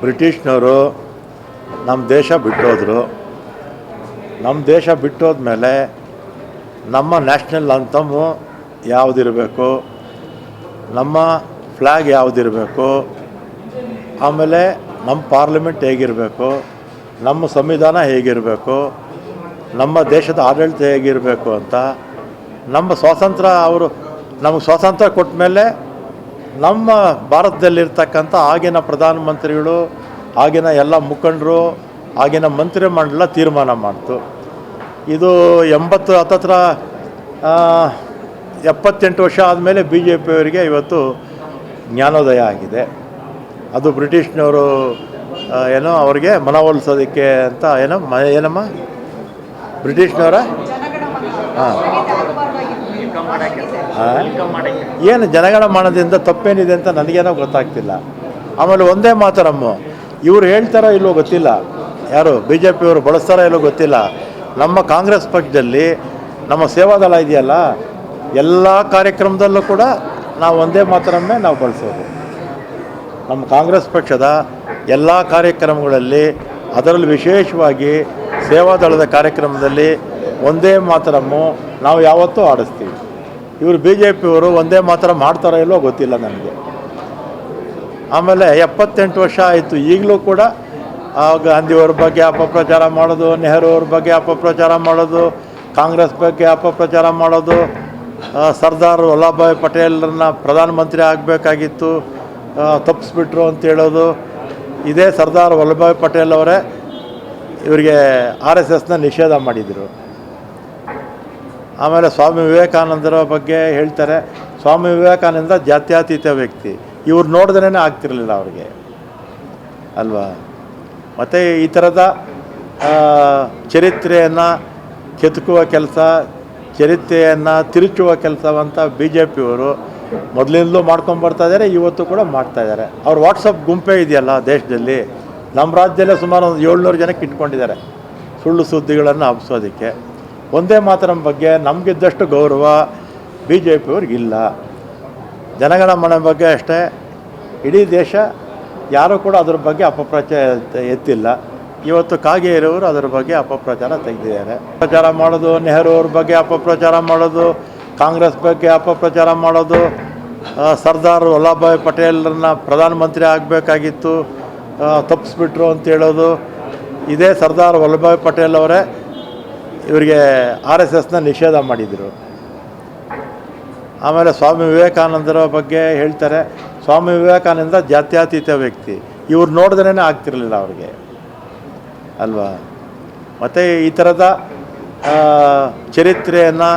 ಬ್ರಿಟಿಷ್ನವರು ನಮ್ಮ ದೇಶ ಬಿಟ್ಟೋದ್ರು. ನಮ್ಮ ದೇಶ ಬಿಟ್ಟೋದ್ಮೇಲೆ ನಮ್ಮ ನ್ಯಾಷನಲ್ ಅಂತಮು ಯಾವುದಿರಬೇಕು? ನಮ್ಮ ಫ್ಲ್ಯಾಗ್ ಯಾವುದಿರಬೇಕು? ಆಮೇಲೆ ನಮ್ಮ ಪಾರ್ಲಿಮೆಂಟ್ ಹೇಗಿರಬೇಕು? ನಮ್ಮ ಸಂವಿಧಾನ ಹೇಗಿರಬೇಕು? ನಮ್ಮ ದೇಶದ ಆಡಳಿತ ಹೇಗಿರಬೇಕು ಅಂತ ನಮ್ಮ ಸ್ವಾತಂತ್ರ್ಯ ಅವರು ನಮಗೆ ಸ್ವಾತಂತ್ರ್ಯ ಕೊಟ್ಟ ಮೇಲೆ ನಮ್ಮ ಭಾರತದಲ್ಲಿರ್ತಕ್ಕಂಥ ಆಗಿನ ಪ್ರಧಾನಮಂತ್ರಿಗಳು ಆಗಿನ ಎಲ್ಲ ಮುಖಂಡರು ಆಗಿನ ಮಂತ್ರಿಮಂಡಲ ತೀರ್ಮಾನ ಮಾಡ್ತು. ಇದು ಎಂಬತ್ತು ಹತ್ತತ್ರ ಎಪ್ಪತ್ತೆಂಟು ವರ್ಷ ಆದಮೇಲೆ ಬಿ ಜೆ ಪಿಯವರಿಗೆ ಇವತ್ತು ಜ್ಞಾನೋದಯ ಆಗಿದೆ. ಅದು ಬ್ರಿಟಿಷ್ನವರು ಏನೋ ಅವ್ರಿಗೆ ಮನವೊಲಿಸೋದಕ್ಕೆ ಅಂತ ಏನೋ ಮ ಏನಮ್ಮ? ಬ್ರಿಟಿಷ್ನವರ? ಹಾಂ. ಏನು ಜನಗಳ ಮಾಡೋದ್ರಿಂದ ತಪ್ಪೇನಿದೆ ಅಂತ ನನಗೇನೋ ಗೊತ್ತಾಗ್ತಿಲ್ಲ. ಆಮೇಲೆ ಒಂದೇ ಮಾತರಮ್ಮು ಇವ್ರು ಹೇಳ್ತಾರೋ ಇಲ್ಲೋ ಗೊತ್ತಿಲ್ಲ. ಯಾರು ಬಿ ಜೆ ಪಿಯವರು ಬಳಸ್ತಾರೋ ಇಲ್ಲೋ ಗೊತ್ತಿಲ್ಲ. ನಮ್ಮ ಕಾಂಗ್ರೆಸ್ ಪಕ್ಷದಲ್ಲಿ ನಮ್ಮ ಸೇವಾದಳ ಇದೆಯಲ್ಲ ಎಲ್ಲ ಕಾರ್ಯಕ್ರಮದಲ್ಲೂ ಕೂಡ ನಾವು ಒಂದೇ ಮಾತರಮ್ಮೆ ನಾವು ಬಳಸೋದು. ನಮ್ಮ ಕಾಂಗ್ರೆಸ್ ಪಕ್ಷದ ಎಲ್ಲ ಕಾರ್ಯಕ್ರಮಗಳಲ್ಲಿ ಅದರಲ್ಲಿ ವಿಶೇಷವಾಗಿ ಸೇವಾದಳದ ಕಾರ್ಯಕ್ರಮದಲ್ಲಿ ಒಂದೇ ಮಾತರಮ್ಮು ನಾವು ಯಾವತ್ತೂ ಆಡಿಸ್ತೀವಿ. ಇವರು ಬಿ ಜೆ ಪಿಯವರು ಒಂದೇ ಮಾತ್ರ ಮಾಡ್ತಾರೋ ಇಲ್ಲೋ ಗೊತ್ತಿಲ್ಲ ನನಗೆ. ಆಮೇಲೆ ಎಪ್ಪತ್ತೆಂಟು ವರ್ಷ ಆಯಿತು, ಈಗಲೂ ಕೂಡ ಗಾಂಧಿಯವ್ರ ಬಗ್ಗೆ ಅಪಪ್ರಚಾರ ಮಾಡೋದು ನೆಹರು ಅವ್ರ ಬಗ್ಗೆ ಅಪಪ್ರಚಾರ ಮಾಡೋದು, ಕಾಂಗ್ರೆಸ್ ಬಗ್ಗೆ ಅಪಪ್ರಚಾರ ಮಾಡೋದು ಸರ್ದಾರ್ ವಲ್ಲಭಾಯ್ ಪಟೇಲ್ರನ್ನ ಪ್ರಧಾನಮಂತ್ರಿ ಆಗಬೇಕಾಗಿತ್ತು ತಪ್ಪಿಸ್ಬಿಟ್ರು ಅಂತ ಹೇಳೋದು. ಇದೇ ಸರ್ದಾರ್ ವಲ್ಲಭಾಯ್ ಪಟೇಲ್ ಅವರೇ ಇವರಿಗೆ ಆರ್ ಎಸ್ ಎಸ್ನ ನಿಷೇಧ ಮಾಡಿದರು. ಆಮೇಲೆ ಸ್ವಾಮಿ ವಿವೇಕಾನಂದರ ಬಗ್ಗೆ ಹೇಳ್ತಾರೆ. ಸ್ವಾಮಿ ವಿವೇಕಾನಂದ ಜಾತ್ಯತೀತ ವ್ಯಕ್ತಿ. ಇವ್ರು ನೋಡಿದ್ರೇ ಆಗ್ತಿರಲಿಲ್ಲ ಅವ್ರಿಗೆ. ಅಲ್ವಾ? ಮತ್ತು ಈ ಥರದ ಚರಿತ್ರೆಯನ್ನು ಕೆತ್ಕುವ ಕೆಲಸ, ಚರಿತ್ರೆಯನ್ನು ತಿರುಚುವ ಕೆಲಸವಂತ ಬಿ ಜೆ ಪಿಯವರು ಮೊದಲಿಂದಲೂ ಮಾಡ್ಕೊಂಬರ್ತಾ ಇದ್ದಾರೆ ಇವತ್ತು ಕೂಡ ಮಾಡ್ತಾ ಇದ್ದಾರೆ ಅವ್ರ ವಾಟ್ಸಪ್ ಗುಂಪೇ ಇದೆಯಲ್ಲ ದೇಶದಲ್ಲಿ? ನಮ್ಮ ರಾಜ್ಯದಲ್ಲೇ ಸುಮಾರು ಒಂದು ಏಳ್ನೂರು ಜನಕ್ಕೆ ಇಟ್ಕೊಂಡಿದ್ದಾರೆ ಸುಳ್ಳು ಸುದ್ದಿಗಳನ್ನು ಹಬ್ಸೋದಕ್ಕೆ. ಒಂದೇ ಮಾತ್ರ ಬಗ್ಗೆ ನಮಗಿದ್ದಷ್ಟು ಗೌರವ ಬಿ ಜೆ ಪಿಯವ್ರಿಗಿಲ್ಲ ಜನಗಣ ಮನೆ ಬಗ್ಗೆ ಅಷ್ಟೇ. ಇಡೀ ದೇಶ ಯಾರೂ ಕೂಡ ಅದ್ರ ಬಗ್ಗೆ ಅಪಪ್ರಚಾರ ಎತ್ತಿಲ್ಲ. ಇವತ್ತು ಕಾಗೇರಿಯವರು ಅದ್ರ ಬಗ್ಗೆ ಅಪಪ್ರಚಾರ ತೆಗೆದಿದ್ದಾರೆ. ಪ್ರಚಾರ ಮಾಡೋದು, ನೆಹರು ಅವ್ರ ಬಗ್ಗೆ ಅಪಪ್ರಚಾರ ಮಾಡೋದು, ಕಾಂಗ್ರೆಸ್ ಬಗ್ಗೆ ಅಪಪ್ರಚಾರ ಮಾಡೋದು ಸರ್ದಾರ್ ವಲ್ಲಭಾಯ್ ಪಟೇಲ್ರನ್ನ ಪ್ರಧಾನಮಂತ್ರಿ ಆಗಬೇಕಾಗಿತ್ತು ತಪ್ಪಿಸ್ಬಿಟ್ರು ಅಂತ ಹೇಳೋದು. ಇದೇ ಸರ್ದಾರ್ ವಲ್ಲಭಾಯ್ ಪಟೇಲ್ ಅವರೇ. ಇವರಿಗೆ ಆರ್ ಎಸ್ ಎಸ್ನ ನಿಷೇಧ ಮಾಡಿದರು. ಆಮೇಲೆ ಸ್ವಾಮಿ ವಿವೇಕಾನಂದರ ಬಗ್ಗೆ ಹೇಳ್ತಾರೆ. ಸ್ವಾಮಿ ವಿವೇಕಾನಂದ ಜಾತ್ಯತೀತ ವ್ಯಕ್ತಿ. ಇವ್ರು ನೋಡಿದ್ರೇ ಆಗ್ತಿರಲಿಲ್ಲ ಅವ್ರಿಗೆ. ಅಲ್ವಾ? ಮತ್ತು ಈ ಥರದ ಚರಿತ್ರೆಯನ್ನು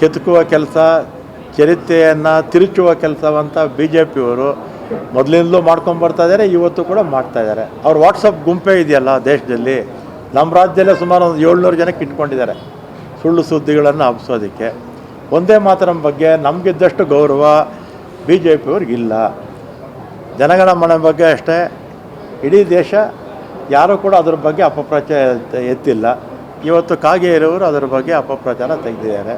ಕೆದಕುವ ಕೆಲಸ, ಚರಿತ್ರೆಯನ್ನು ತಿರುಚುವ ಕೆಲಸವಂತ ಬಿ ಜೆ ಪಿಯವರು ಮೊದಲಿಂದಲೂ ಮಾಡ್ಕೊಂಬರ್ತಾ ಇದ್ದಾರೆ, ಇವತ್ತು ಕೂಡ ಮಾಡ್ತಾಯಿದ್ದಾರೆ ಅವ್ರ ವಾಟ್ಸಪ್ ಗುಂಪೇ ಇದೆಯಲ್ಲ ದೇಶದಲ್ಲಿ? ನಮ್ಮ ರಾಜ್ಯದಲ್ಲೇ ಸುಮಾರು ಒಂದು ಏಳ್ನೂರು ಜನಕ್ಕೆ ಇಟ್ಕೊಂಡಿದ್ದಾರೆ. ಸುಳ್ಳು ಸುದ್ದಿಗಳನ್ನು ಹಬ್ಬಿಸೋದಕ್ಕೆ ಒಂದೇ ಮಾತ್ರ ಬಗ್ಗೆ ನಮಗಿದ್ದಷ್ಟು ಗೌರವ ಬಿ ಜೆ ಪಿಯವ್ರಿಗಿಲ್ಲ ಜನಗಣ ಮನೆ ಬಗ್ಗೆ ಅಷ್ಟೇ. ಇಡೀ ದೇಶ ಯಾರೂ ಕೂಡ ಅದ್ರ ಬಗ್ಗೆ ಅಪಪ್ರಚಾರ ಎತ್ತಿಲ್ಲ. ಇವತ್ತು ಕಾಗೆ ಇರೋರು ಅದರ ಬಗ್ಗೆ ಅಪಪ್ರಚಾರ ತೆಗೆದಿದ್ದಾರೆ.